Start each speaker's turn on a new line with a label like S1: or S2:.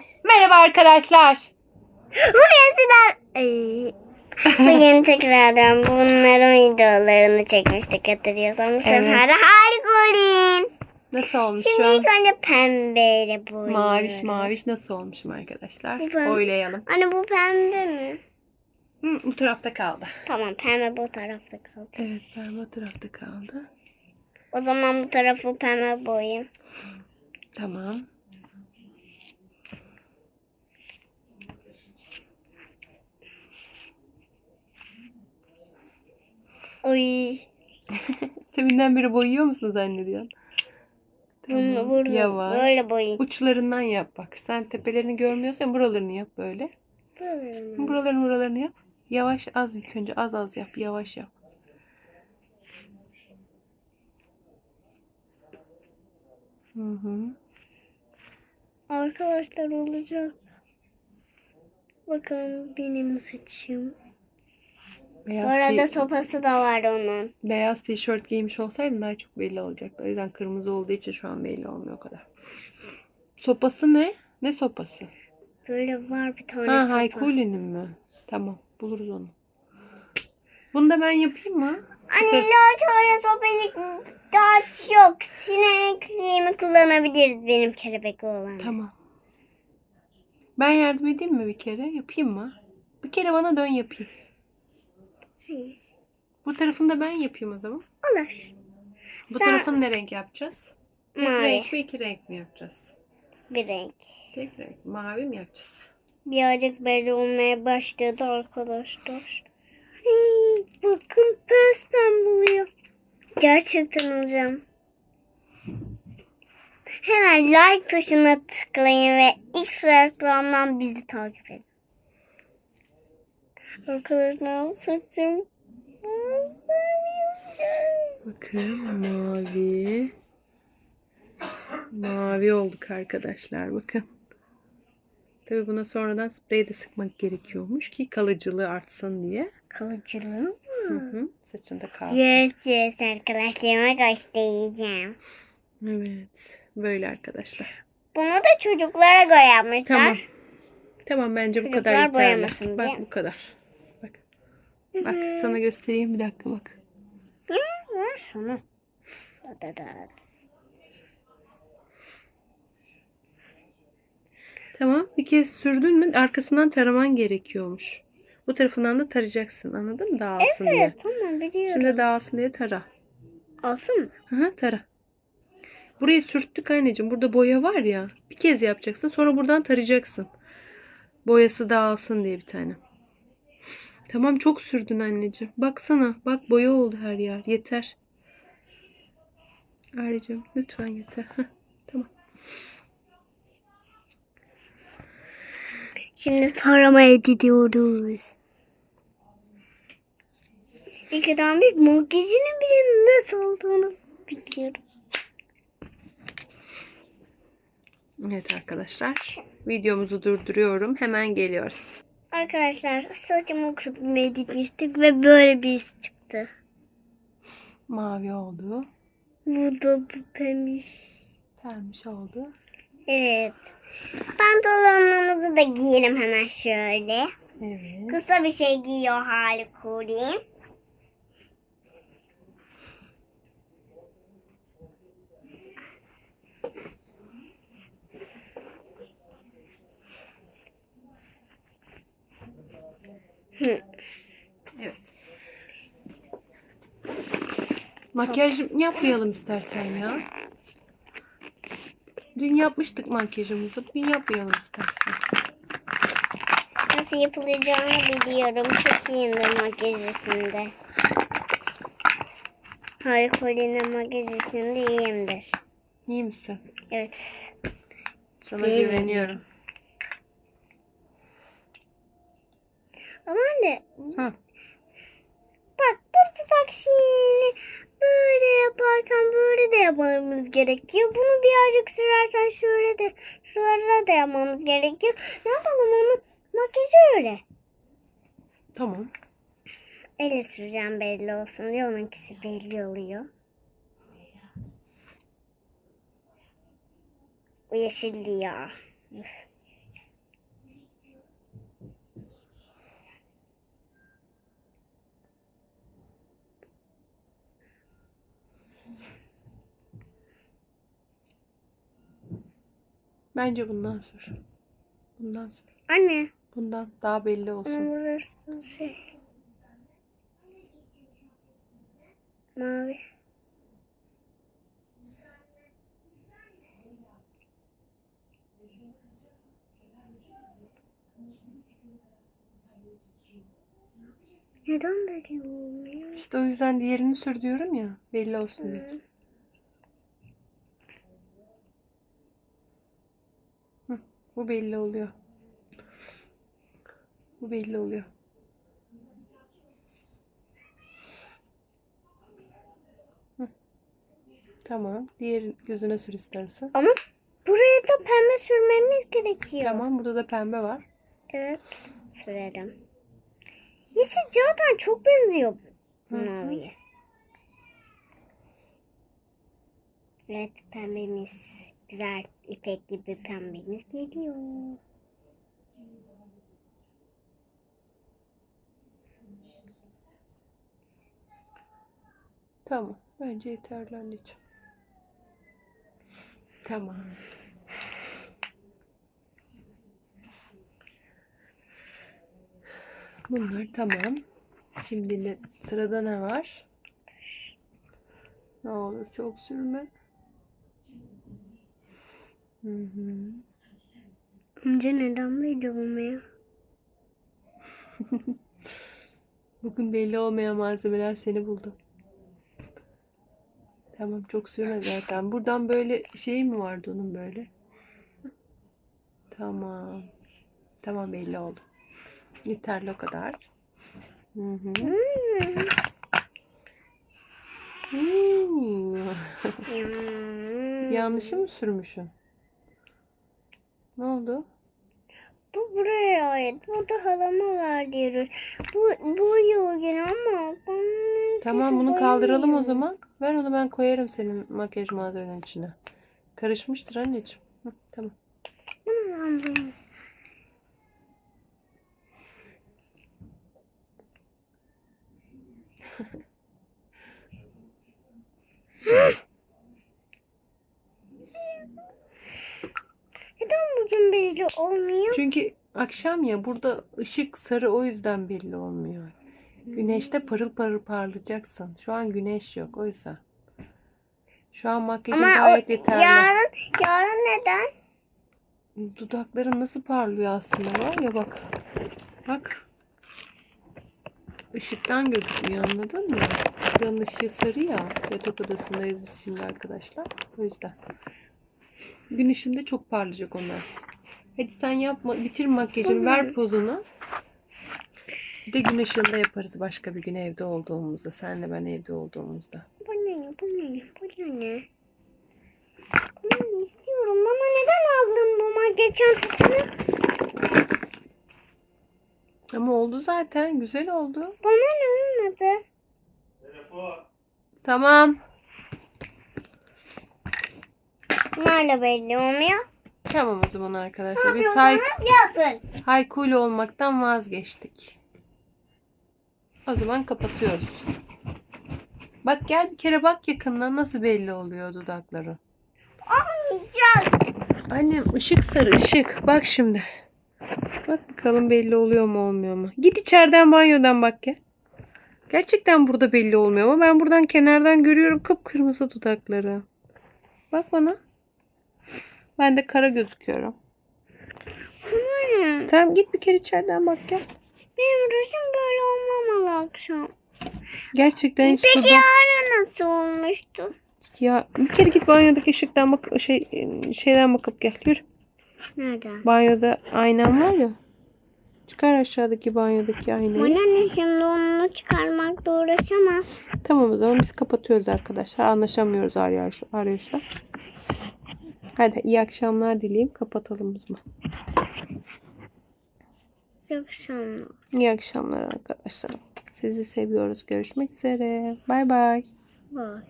S1: arkadaşlar.
S2: Merhaba arkadaşlar.
S1: Bugün sizler... Ay, Bugün tekrardan bunların videolarını çekmiştik hatırlıyorsan. Bu sefer de Harikurin.
S2: Nasıl olmuş
S1: Şimdi ilk önce pembeyle boyuyoruz.
S2: Maviş maviş nasıl olmuşum arkadaşlar?
S1: Ben-
S2: Oylayalım.
S1: Anne bu pembe mi?
S2: Hı, bu tarafta kaldı.
S1: Tamam pembe bu tarafta kaldı.
S2: Evet ben bu tarafta kaldı.
S1: O zaman bu tarafı pembe boyayayım.
S2: Tamam.
S1: Oy.
S2: Teminden beri boyuyor musun zannediyorsun?
S1: Bunu
S2: Tamam.
S1: burada
S2: Yavaş.
S1: böyle boyayayım.
S2: Uçlarından yap bak. Sen tepelerini görmüyorsan buralarını yap böyle.
S1: Mi?
S2: Buralarını buralarını yap. Yavaş az ilk önce az az yap. Yavaş yap. Hı hı.
S1: Arkadaşlar olacak. Bakın benim saçım.
S2: Beyaz,
S1: Bu arada
S2: ti-
S1: sopası da var onun.
S2: beyaz tişört giymiş olsaydın daha çok belli olacaktı. O yüzden kırmızı olduğu için şu an belli olmuyor o kadar. Sopası ne? Ne sopası?
S1: Böyle var bir tane
S2: Ha
S1: sopa.
S2: Haykuli'nin mi? Tamam buluruz onu. Bunu da ben yapayım mı?
S1: Anne illa öyle sopayı daha çok sinekliğimi kullanabiliriz benim kelebekli olan.
S2: Tamam. Ben yardım edeyim mi bir kere? Yapayım mı? Bir kere bana dön yapayım.
S1: Hayır.
S2: Bu tarafını da ben yapayım o zaman.
S1: Olur.
S2: Bu
S1: Sen-
S2: tarafını ne renk yapacağız?
S1: Mavi.
S2: renk mi iki renk mi yapacağız?
S1: Bir renk.
S2: Tek renk. Mavi mi yapacağız?
S1: Birazcık belli olmaya başladı arkadaşlar. Ay, bakın pes pembe oluyor. Gerçekten hocam. Hemen like tuşuna tıklayın ve Instagram'dan bizi takip edin. Arkadaşlar saçım.
S2: Bakın mavi. Mavi olduk arkadaşlar bakın. Tabii buna sonradan sprey de sıkmak gerekiyormuş ki kalıcılığı artsın diye.
S1: Kalıcılığı
S2: Hı hı. Saçında kalsın.
S1: Yes yes arkadaşlarıma göstereceğim.
S2: Evet. Böyle arkadaşlar.
S1: Bunu da çocuklara göre yapmışlar.
S2: Tamam. Tamam bence bu
S1: Çocuklar
S2: kadar yeterli. Bak bu kadar. Bak. Sana göstereyim bir dakika bak.
S1: Hı, şunu.
S2: Tamam. Bir kez sürdün mü arkasından taraman gerekiyormuş. Bu tarafından da tarayacaksın. Anladın mı? Dağılsın diye.
S1: Evet tamam biliyorum.
S2: Şimdi dağılsın diye tara.
S1: Olsun mu?
S2: Aha, tara. Burayı sürttük anneciğim. Burada boya var ya. Bir kez yapacaksın. Sonra buradan tarayacaksın. Boyası dağılsın diye bir tane. Tamam çok sürdün anneciğim. Baksana. Bak boya oldu her yer. Yeter. Ayrıca lütfen yeter. Heh, tamam.
S1: Şimdi taramaya gidiyoruz. İlkiden bir makyajının bile nasıl olduğunu biliyorum.
S2: Evet arkadaşlar. Videomuzu durduruyorum. Hemen geliyoruz.
S1: Arkadaşlar saçımı kurutmaya gitmiştik ve böyle bir his çıktı.
S2: Mavi oldu.
S1: Bu da pembiş.
S2: Pembiş oldu.
S1: Evet. Pantolonlarımızı da giyelim hemen şöyle.
S2: Evet.
S1: Kısa bir şey giyiyor Harikurin.
S2: Evet. Makyaj yapmayalım istersen ya. Dün yapmıştık makyajımızı. Bugün yapmayalım istersen.
S1: Nasıl yapılacağını biliyorum. Çok iyiyimdir makyaj işinde. Harikurin'in makyaj işinde iyiyimdir.
S2: İyi misin?
S1: Evet.
S2: Sana
S1: İyiyim.
S2: güveniyorum.
S1: Ama anne
S2: Hı.
S1: bak bu tutak şeyini böyle yaparken böyle de yapmamız gerekiyor. Bunu birazcık sürerken şöyle de şuralara da yapmamız gerekiyor. Ne yapalım onu makyajı öyle.
S2: Tamam.
S1: Elle süreceğim belli olsun diye onunkisi belli oluyor. Bu yeşildi ya. Üf.
S2: Bence bundan sür. Bundan sür.
S1: Anne.
S2: Bundan daha belli olsun.
S1: burası şey. Mavi. Neden böyle olmuyor?
S2: İşte o yüzden diğerini sür diyorum ya. Belli olsun diye. Bu belli oluyor. Bu belli oluyor. Hı. Tamam. Diğer gözüne sür istersen.
S1: Ama buraya da pembe sürmemiz gerekiyor.
S2: Tamam. Burada da pembe var.
S1: Evet. Sürelim. Yeşil zaten çok benziyor maviye. Evet pembemiz. Güzel ipek gibi pembemiz geliyor.
S2: Tamam. Bence yeterli anneciğim. Tamam. Bunlar tamam. Şimdi ne, sırada ne var? Ne olur çok sürme. Hı hı.
S1: Önce neden böyle olmuyor?
S2: Bugün belli olmayan malzemeler seni buldu. Tamam çok sürme zaten. Buradan böyle şey mi vardı onun böyle? Tamam. Tamam belli oldu. Yeterli o kadar. Hı hı.
S1: Ya.
S2: Yanlışı mı sürmüşsün? Oldu?
S1: Bu buraya ait. Bu da halama var diyoruz. Bu bu yine ama ben
S2: Tamam bunu kaldıralım o zaman. Ver onu ben koyarım senin makyaj malzemenin içine. Karışmıştır anneciğim. Hı, tamam.
S1: Bunu Neden bugün belli olmuyor?
S2: Çünkü akşam ya burada ışık sarı o yüzden belli olmuyor. Güneşte parıl parıl parlayacaksın. Şu an güneş yok o yüzden. Şu an makyajın
S1: Ama
S2: gayet
S1: o,
S2: yeterli.
S1: yarın yarın neden?
S2: Dudakların nasıl parlıyor aslında var ya bak. Bak. Işıktan gözükmüyor anladın mı? Buranın ışığı sarı ya. Yatak odasındayız biz şimdi arkadaşlar. O yüzden. Gün ışığında çok parlayacak onlar. Hadi sen yapma. Bitir makyajını. Ver pozunu. Bir de gün ışığında yaparız başka bir gün evde olduğumuzda. Senle ben evde olduğumuzda.
S1: Bu ne? Bu ne? Bu ne? Bunu istiyorum ama neden aldın bu makyaj çantasını?
S2: Ama oldu zaten. Güzel oldu.
S1: Bana ne olmadı?
S2: Tamam.
S1: Nerede belli olmuyor?
S2: Tamam o zaman arkadaşlar. Biz say
S1: Yapın.
S2: Haykuyla olmaktan vazgeçtik. O zaman kapatıyoruz. Bak gel bir kere bak yakından nasıl belli oluyor dudakları.
S1: Almayacağız.
S2: Annem ışık sarı ışık. Bak şimdi. Bak bakalım belli oluyor mu olmuyor mu? Git içeriden banyodan bak gel. Gerçekten burada belli olmuyor ama ben buradan kenardan görüyorum kıpkırmızı dudakları. Bak bana. Ben de kara gözüküyorum.
S1: Hmm.
S2: Tamam git bir kere içeriden bak gel.
S1: Benim rujum böyle olmamalı akşam.
S2: Gerçekten hiç
S1: Peki
S2: burada...
S1: yarın nasıl olmuştu?
S2: Ya bir kere git banyodaki ışıktan bak şey şeyden bakıp gel. Yürü.
S1: Nereden?
S2: Banyoda aynan var ya. Çıkar aşağıdaki banyodaki aynayı.
S1: Bana ne şimdi onu çıkarmakla uğraşamaz.
S2: Tamam o zaman biz kapatıyoruz arkadaşlar. Anlaşamıyoruz arayış, arayışla. Hadi iyi akşamlar dileyim. Kapatalım o zaman.
S1: Akşam.
S2: İyi akşamlar arkadaşlar. Sizi seviyoruz. Görüşmek üzere. Bay bay.
S1: Var.